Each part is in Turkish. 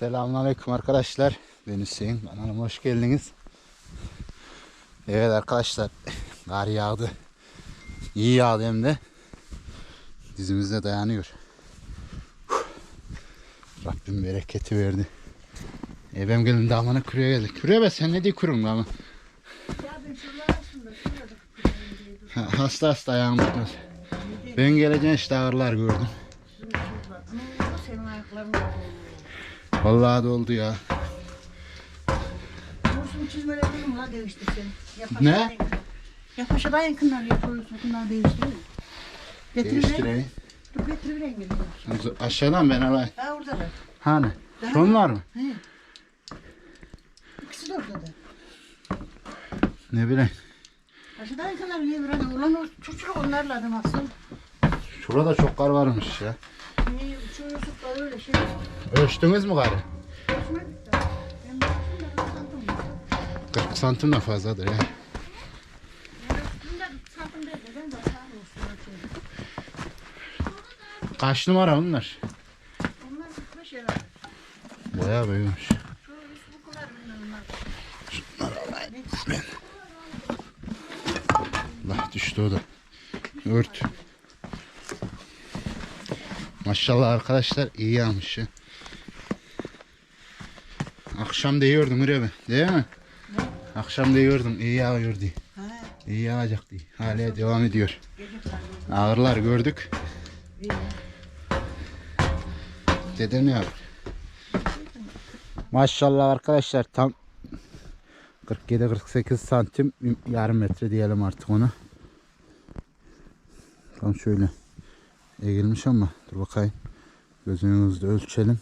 Selamünaleyküm arkadaşlar. Ben Hüseyin. Kanalıma hoş geldiniz. Evet arkadaşlar. Kar yağdı. İyi yağdı hem de. Dizimizde dayanıyor. Rabbim bereketi verdi. E benim gelin damına küreye geldi. Küreye be sen ne diye kurun ben Ha, Hasta hasta ayağım tutmaz. Ben geleceğim işte ağırlar gördüm. Vallahi doldu ya. Dursun çizmelerini la değiştir seni. Yapaş Ne? dayın. Yapaş dayın kınlar yapıyorsun kınlar değiştirir. Değiştireyim. Dur getir bir rengi. Aşağıdan ben alayım. Ha orada da. Hani? Daha Şunlar mı? He. İkisi de orada da. Ne bileyim. Aşağıdan kınlar yiyor burada. Ulan o çocuk onlarla adam aslında. Şurada çok kar varmış ya. Ne uçuyorsun da öyle şey. Ölçtünüz mü karı? Geçmedik de. Ben baktım da ıslandım. 40 santim de fazladır ya. Ben. Kaç numara bunlar? Onlar 45 herhalde. Bayağı büyümüş. Şu üst bukular bilmem onlar. Allah düştü o da. Ört. Maşallah arkadaşlar iyi yağmış ya. Akşam diyordum öyle mi? Değil mi? Akşam diyordum iyi yağıyor diye. Ha, İyi yağacak diye. Hala devam ediyor. Ağırlar gördük. İyi. Dedem ne yapıyor? Maşallah arkadaşlar tam 47-48 santim yarım metre diyelim artık ona. Tam şöyle eğilmiş ama dur bakayım. Gözünüzde ölçelim.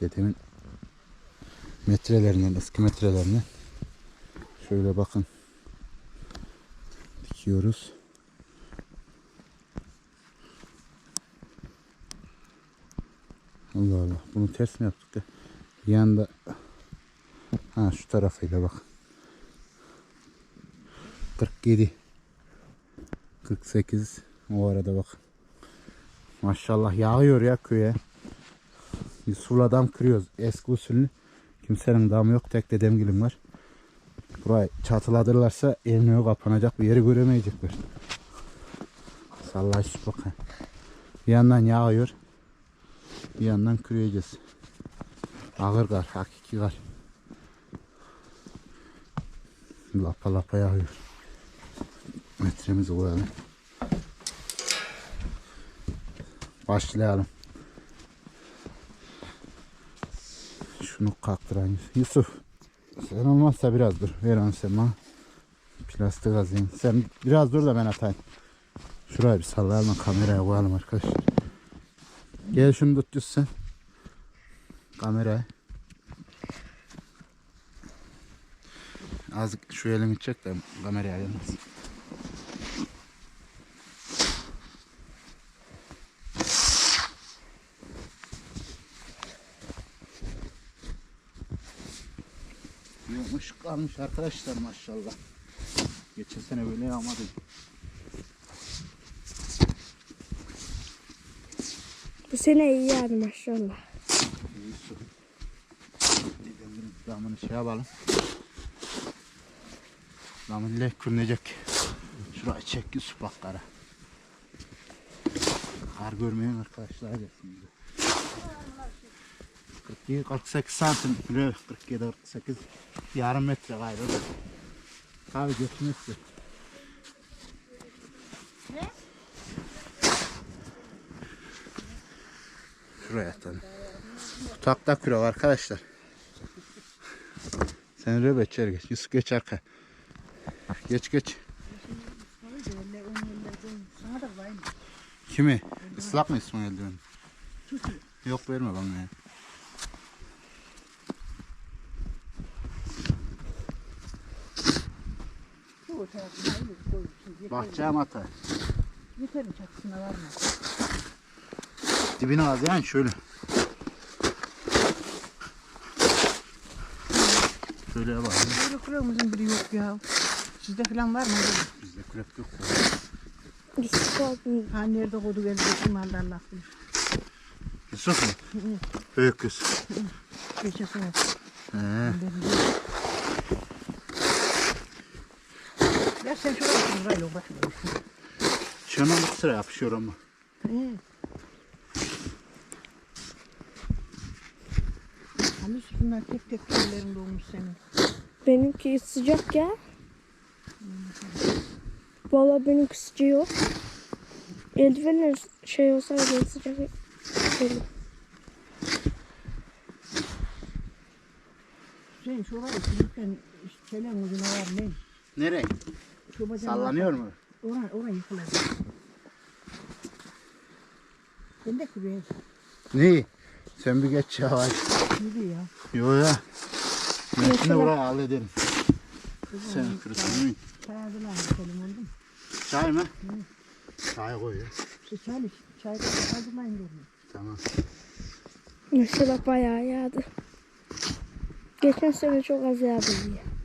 Dedemin metrelerinden eski metrelerinden. Şöyle bakın. Dikiyoruz. Allah Allah. Bunu ters mi yaptık da? Yanda ha şu tarafıyla bak. 47 48 o arada bak. Maşallah yağıyor ya köye. Biz sula dam kırıyoruz. Eski usulünü. Kimsenin damı yok. Tek dedemgilin var. Burayı çatıladırlarsa elini kapanacak bir yeri göremeyecekler. Sallaş bakın. Bir yandan yağıyor. Bir yandan küreyeceğiz. Ağır kar, hakiki kar. Lapa lapa yağıyor. Metremizi koyalım. Başlayalım. Şunu kalktırayım. Yusuf. Sen olmazsa biraz dur. Ver bana. Plastik azayım. Sen biraz dur da ben atayım. Şuraya bir sallayalım kameraya koyalım arkadaşlar. Gel şunu tut sen. Kamerayı. Azıcık şu elini çek de kameraya gelmez. Kalmış arkadaşlar maşallah. Geçen sene böyle yağmadı. Bu sene iyi yani maşallah. İyi su. Damını şey yapalım. Damın ile kürünecek. Şurayı çek Yusuf bak kara. Kar görmeyin arkadaşlar gelsin. 47 48 santim kilo 47 48 yarım metre gayrı. Abi götürmesi. Şuraya atalım. Tutakta kürek arkadaşlar. Sen röbe içeri geç. Yusuf geç arka. Geç geç. Kimi? Islak mı İsmail eldiven? Yok verme bana ya. Bu tarafına öyle koyuyorsun. Yeter, Bahçeye ata. yeterin çatısına var mı? Dibine az yani şöyle. Şöyle yapalım. Böyle kurağımızın biri yok ya. Sizde falan var mı? Bizde kürek yok. Biz kalbimiz Ha nerede kodu geldi? Kim aldı Allah bilir. Yusuf mu? Büyük kız. Geçen sene. He. Ya sen şuraya otur burayla. Şuna bir sıra yapışıyor ama. He. Hani üstünden tek tek tüylerin doğmuş senin. Benimki sıcak ya. Valla benimki sıcak yok. Eldivenler şey olsa ben sıcak gelir. Sen şuraya otururken çelen ucuna var ne? Nereye? Şu Sallanıyor mu? Oraya, oraya yıkılır. Ben de küreğe Ne? Sen bir geç yavaş. yürü ya. Yo ya. Ben şimdi oraya hallederim. Sen kırısın. Çay hazırlan bakalım oldu mu? Çay mı? Çay koy ya. İşte çay iç. Çay hazırlayın dedim. Tamam. Mesela bayağı yağdı. Geçen sene çok az yağdı diye.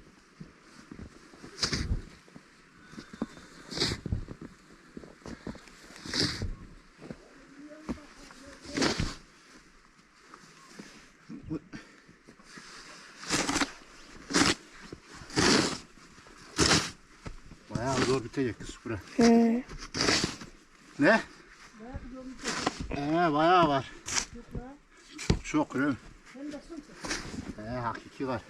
Bitecek kız bura. He. Ne? Ee, bayağı var. Çok çok öyle mi? Ee, hakiki var.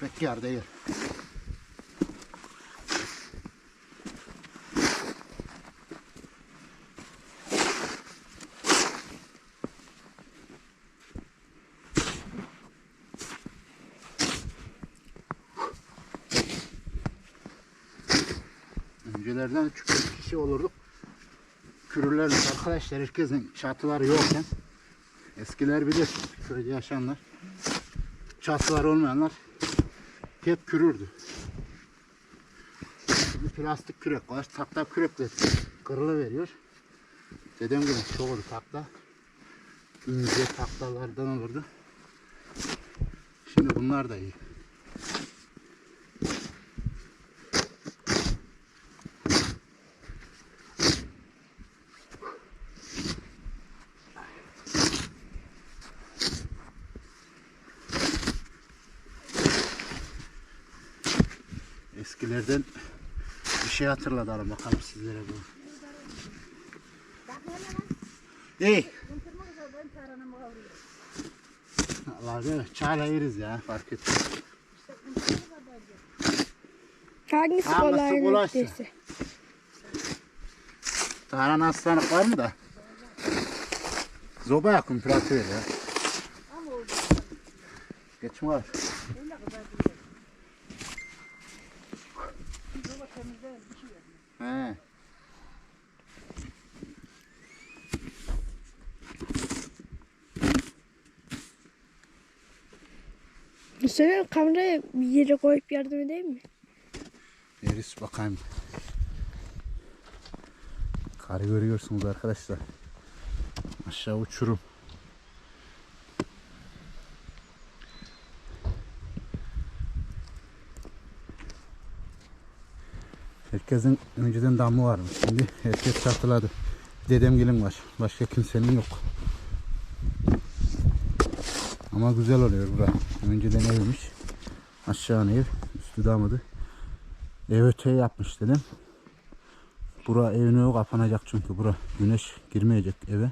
Pek yar değil. Öncelerden küçük kişi olurduk. Kürürlerle arkadaşlar herkesin çatıları yokken eskiler bilir köyde yaşayanlar çatıları olmayanlar hep kürürdü. Şimdi plastik kürek var. Takta kürekle kırılı veriyor. Dedem gibi oldu takta. İnce taktalardan olurdu. Şimdi bunlar da iyi. Eskilerden bir şey hatırlatalım bakalım sizlere bu. İyi. Allah değil? Çayla yeriz ya fark etmez. Hangisi kolay neredeyse. Tarhan hastalık var mı da? Zoba yakın pilatı ver ya. Geçme var. He. Senin kameraya bir yere koyup yardım edeyim mi? Yeriz bakayım. Karı görüyorsunuz arkadaşlar. Aşağı uçurum. Herkesin önceden damı varmış. Şimdi herkes çatıladı. Dedem gelin var. Başka kimsenin yok. Ama güzel oluyor bura. Önceden evmiş. Aşağı ev. Üstü damadı. Ev öteye yapmış dedim. Bura evine yok kapanacak çünkü bura güneş girmeyecek eve.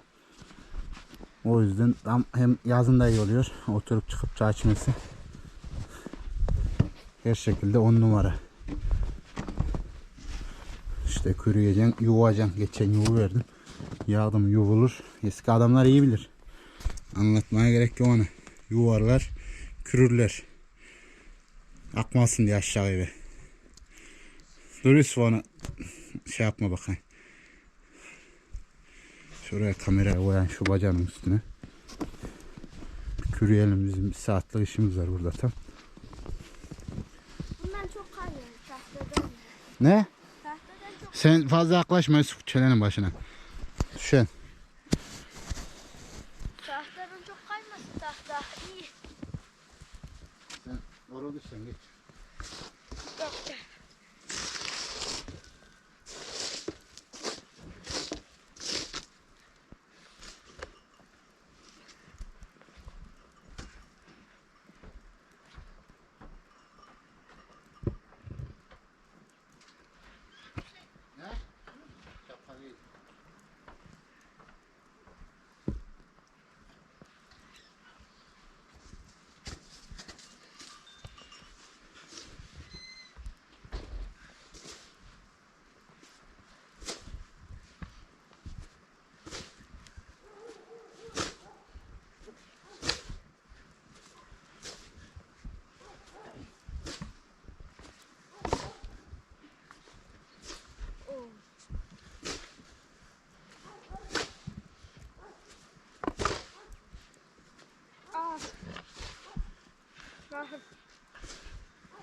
O yüzden tam hem yazın da iyi oluyor. Oturup çıkıp çay içmesi. Her şekilde on numara. İşte kürüyeceksin, yuvacaksın. Geçen yuvu verdim. Yağdım yuvulur. Eski adamlar iyi bilir. Anlatmaya gerek yok ona. Yuvarlar, kürürler. Akmasın diye aşağı eve. Dur Yusuf onu şey yapma bakayım. Şuraya kamera koyan şu bacağının üstüne. Bir Kürüyelim bizim bir saatlik işimiz var burada tam. Bundan çok kayıyor. Ne? Sen fazla yaklaşma Yusuf çenenin başına. Düşen. tahtadan çok kaymasın tahta. İyi. Sen orada sen geç. Ahır.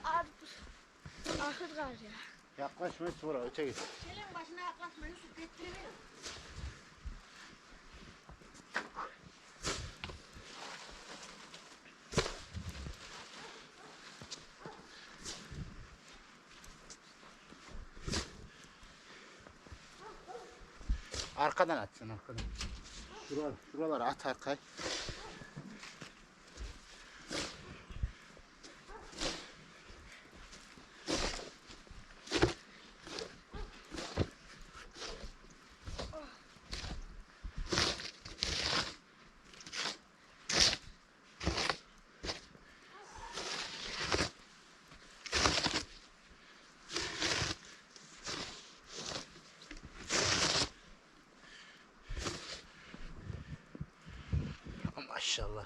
Abi ahır var ya. Yaklaşma hiç buraya öte git. Gelin başına yaklaşmayın su getiriverin. Arkadan atsın arkadan. Şuralar, şuralara at arkaya. Maşallah.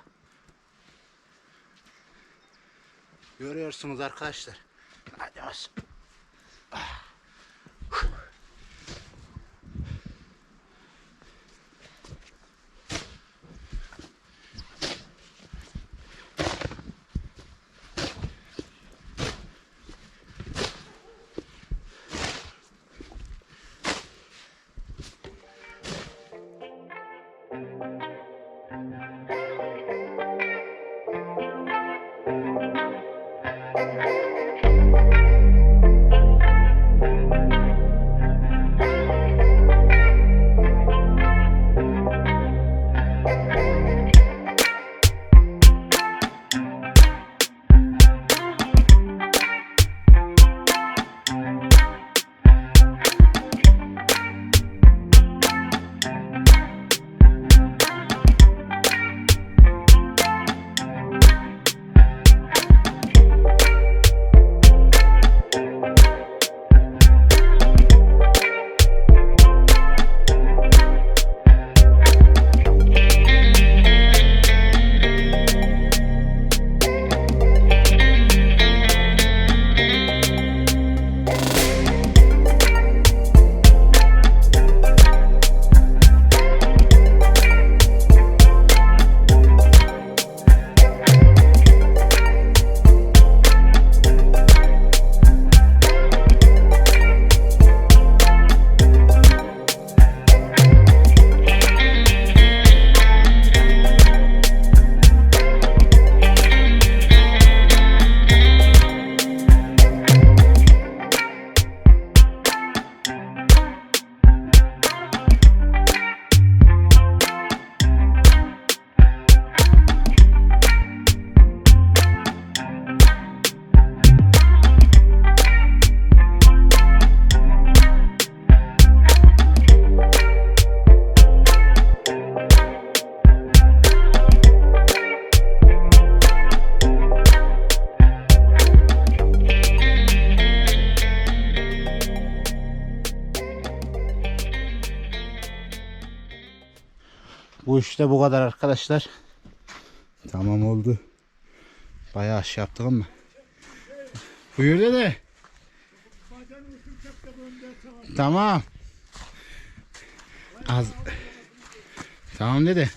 Görüyorsunuz arkadaşlar. Hadi baş. Bu işte bu kadar arkadaşlar. Tamam oldu. Bayağı şey yaptık ama. Buyur dede. Tamam. Az. Tamam dede.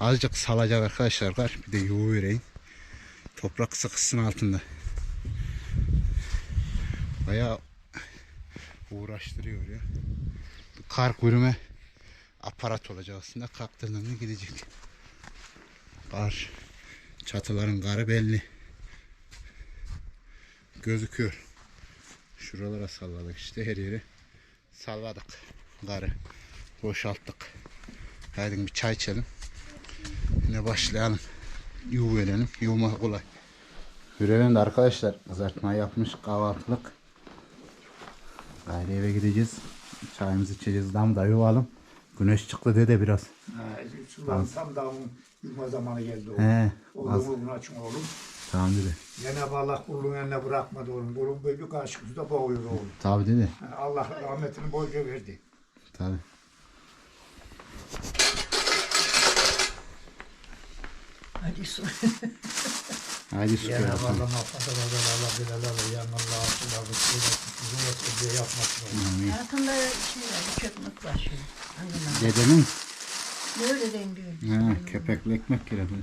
Azıcık salacak arkadaşlar. kar. Bir de yuva vereyim. Toprak sıkışsın altında. Bayağı uğraştırıyor ya. Kar kuyrume aparat olacak aslında. Kalktığında gidecek. Kar. Çatıların karı belli. Gözüküyor. Şuralara salladık işte her yeri. Salladık. Karı. Boşalttık. Hadi bir çay içelim. Yine başlayalım. Yuv verelim. Kolay. Görelim de arkadaşlar kızartma yapmış kahvaltılık. Gayrı eve gideceğiz. Çayımızı içeceğiz. Dam da yuvalım. Güneş çıktı dede biraz. Ha, sular tam damın yuma zamanı geldi oğlum. He. Oğlum Az. oğlum açın oğlum. Tamam dede. Cenab-ı Allah kulun eline bırakmadı oğlum. Kulun böyle bir kaşık suda boğuyor oğlum. Tabi dede. Ha, Allah rahmetini bolca verdi. Tabi. Hadi su. Hadi su Cenab-ı koyalım. Allah mahfada var Allah bilal Allah yan Allah Allah kıymet uzun vakit diye yapmasın oğlum. Altında şey var, çökmek var şu. Anladın Dedenin Ne öyle den diyor. ha, köpekli ekmek gerekiyor.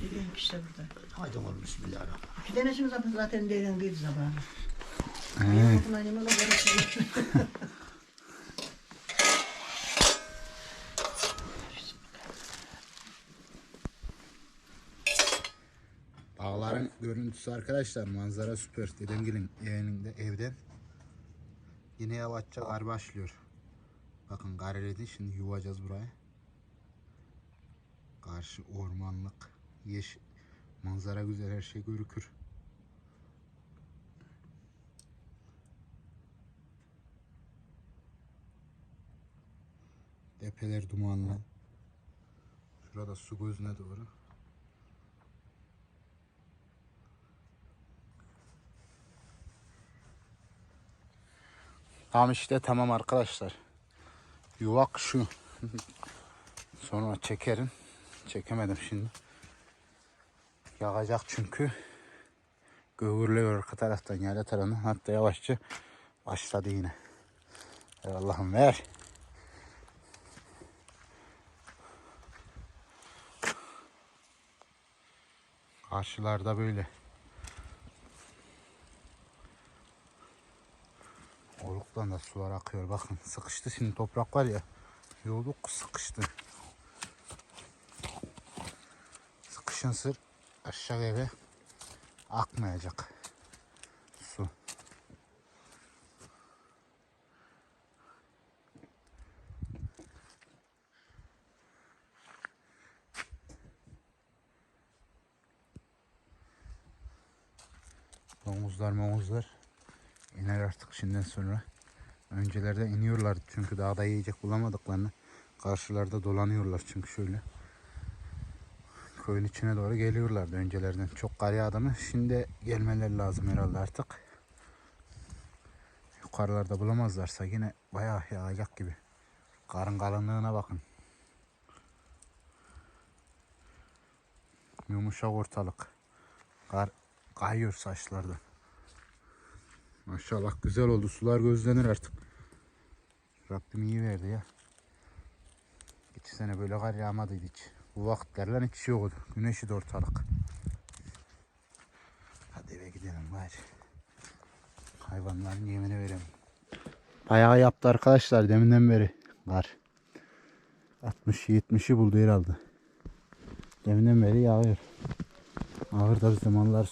Dediğim işte burada. Haydi oğlum bismillahirrahmanirrahim. Bir tanesini zaten zaten değden değil sabahı. He. Okula yemeğine bırakıyor. Görüntüsü arkadaşlar manzara süper. Dedemgilin yeğeninde evden. Yine yavaşça kar başlıyor. Bakın kar eridi şimdi yuvacağız buraya. Karşı ormanlık. Yeş manzara güzel her şey görükür. Tepeler dumanlı. Şurada su gözüne doğru. Tamam işte tamam arkadaşlar. Yuvak şu. Sonra çekerim. Çekemedim şimdi. Yağacak çünkü. Gövürlüyor arka taraftan yayla tarafından. Hatta yavaşça başladı yine. Allah'ım ver. Karşılarda böyle. Oluktan da sular akıyor. Bakın sıkıştı şimdi toprak var ya. Yolluk sıkıştı. Sıkışın sır aşağı eve akmayacak. Su. Domuzlar momuzlar iner artık şimdiden sonra. Öncelerde iniyorlar çünkü dağda yiyecek bulamadıklarını. Karşılarda dolanıyorlar çünkü şöyle. Köyün içine doğru geliyorlardı öncelerden. Çok kar yağdı? Şimdi gelmeleri lazım herhalde artık. Yukarılarda bulamazlarsa yine bayağı yağacak gibi. Karın kalınlığına bakın. Yumuşak ortalık. Kar kayıyor saçlardan. Maşallah güzel oldu. Sular gözlenir artık. Rabbim iyi verdi ya. Geçen sene böyle kar yağmadıydı hiç. Bu vakitlerle hiç yoktu. Güneşi de ortalık. Hadi eve gidelim bari. Hayvanların yemini verelim. Bayağı yaptı arkadaşlar deminden beri kar. 60-70'i buldu herhalde. Deminden beri yağıyor. Ağırda biz zamanlar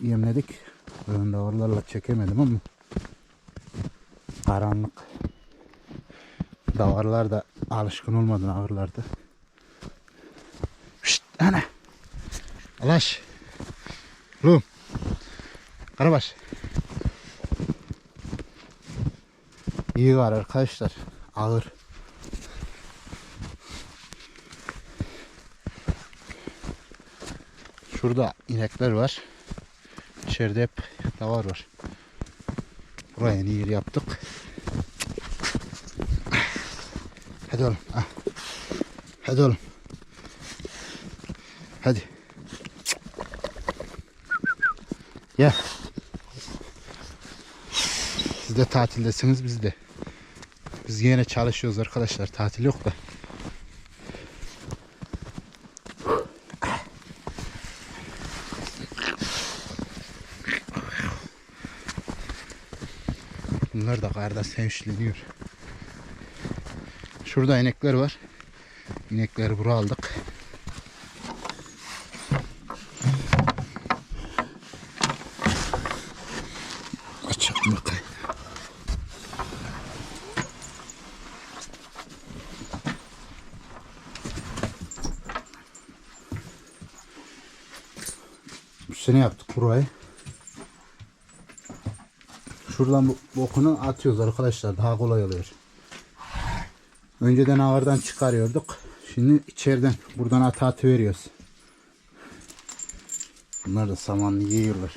yemledik. Ben davarlarla çekemedim ama karanlık. Davarlar da alışkın olmadı ağırlardı. Şşt ana. Alaş. Rum. Karabaş. İyi var arkadaşlar. Ağır. Şurada inekler var. İçeride hep davar var. Buraya yeni yaptık. Hadi oğlum. Hadi oğlum. Hadi. Gel. Siz de tatildesiniz biz de. Biz yine çalışıyoruz arkadaşlar. Tatil yok da. Bunlar da karda sevinçleniyor. Şurada inekler var. İnekleri buraya aldık. Açalım bakayım. Bu sene yaptık burayı. Şuradan bokunu atıyoruz arkadaşlar. Daha kolay oluyor. Önceden ağırdan çıkarıyorduk. Şimdi içeriden buradan atı atı veriyoruz. Bunlar da samanlı yiyorlar.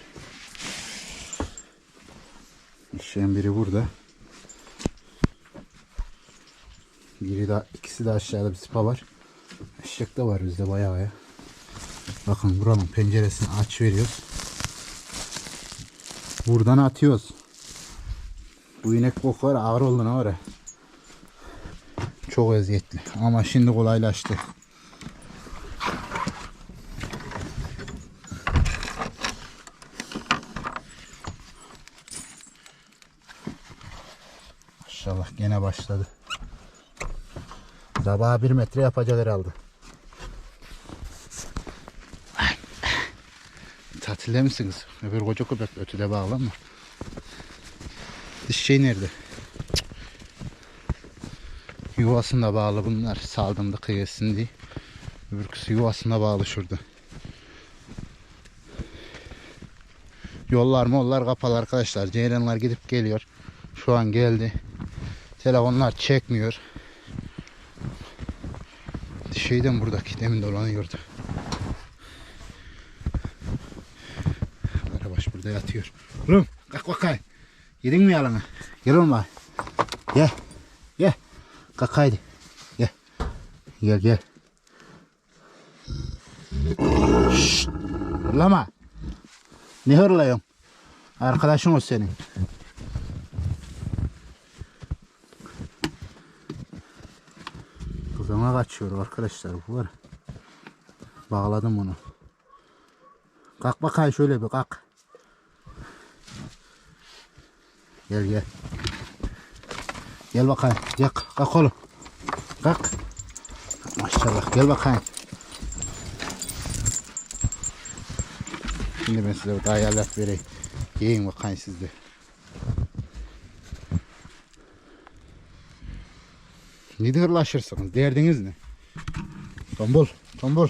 İşleyen biri burada. Biri de ikisi de aşağıda bir sıpa var. Eşek de var bizde bayağı ya. Bakın buranın penceresini aç veriyoruz. Buradan atıyoruz. Bu inek bok var ağır oldu ne var ya. Çok eziyetli ama şimdi kolaylaştı. Maşallah gene başladı. Sabaha bir metre yapacak herhalde. Tatilde misiniz? Öbür koca köpek ötüde bağlanma. Şey nerede? Cık. Yuvasında bağlı bunlar. Saldım da kıyasın diye. Öbürküsü yuvasında bağlı şurada. Yollar mollar kapalı arkadaşlar. Ceylanlar gidip geliyor. Şu an geldi. Telefonlar çekmiyor. Şeyden buradaki demin dolanıyordu. Karabaş burada yatıyor. Oğlum kalk bakayım. Yedin mi yalanı? Gel oğlum bak. Gel. Gel. Kalk haydi. Gel. Gel gel. Şşt. Hırlama. Ne hırlıyorsun? Arkadaşın o senin. Kızıma kaçıyor arkadaşlar bu var. Bağladım onu. Kalk bakayım şöyle bir kalk. Gel gel. Gel bakayım. Gel kalk oğlum. Kalk. Maşallah gel bakayım. Şimdi ben size daha yerler vereyim. Yiyin bakayım siz de. Hırlaşırsınız? Derdiniz ne? Tombul, tombul.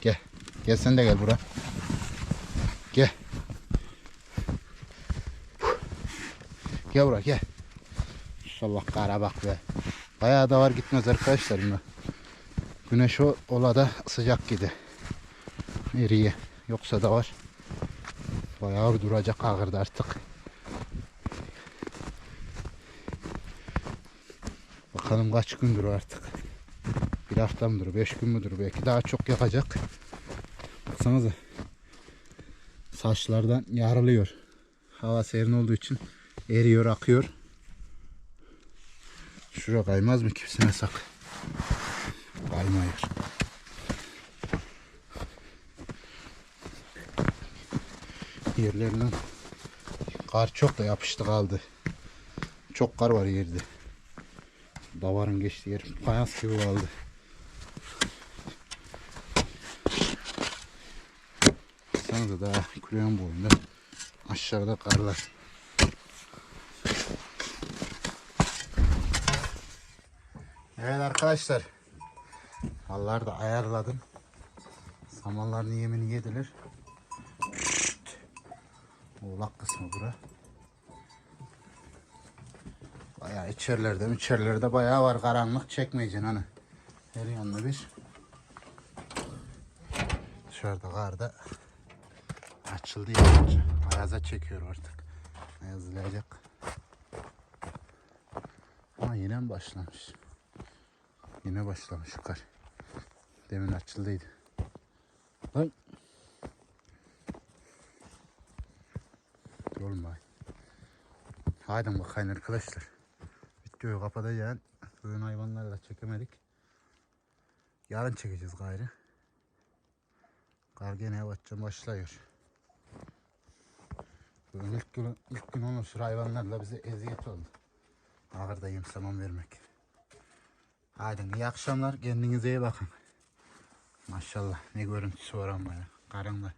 Gel. Gel sen de gel bura. Gel. Gel bura gel. İnşallah kara bak be. Bayağı da var gitmez arkadaşlar. Güneş o olada sıcak gidi. Eriye. Yoksa da var. Bayağı duracak ağırdı artık. Bakalım kaç gündür artık. Bir hafta mıdır, beş gün müdür belki daha çok yakacak. Baksanıza. Saçlardan yarılıyor. Hava serin olduğu için eriyor, akıyor. Şuraya kaymaz mı kimsine sak? Kaymıyor. Yerlerinden kar çok da yapıştı kaldı. Çok kar var yerde. Davarın geçtiği yer fayans gibi kaldı. Baksanıza daha kulenin boyunda aşağıda karlar. Evet arkadaşlar. Halları da ayarladım. Samanların yemini yediler. Oğlak kısmı bura. Bayağı içerilerde içerilerde bayağı var karanlık çekmeyeceksin hani. Her yanına bir. Dışarıda karda açıldı yavaşça. Ayaza çekiyor artık. Ayazlayacak. Ama yine başlamış? Yine başlamış kar. Demin açıldıydı. Lan. Bak. Haydi bakayım arkadaşlar. Videoyu kapatacağım. Bugün hayvanları da çekemedik. Yarın çekeceğiz gayrı. Kar gene yavaşça başlıyor. Bugün ilk gün, ilk gün onun sürü hayvanlarla bize eziyet oldu. Ağırda yem saman vermek. Haydi iyi akşamlar. Kendinize iyi bakın. Maşallah ne görüntüsü var ama ya. Karın var.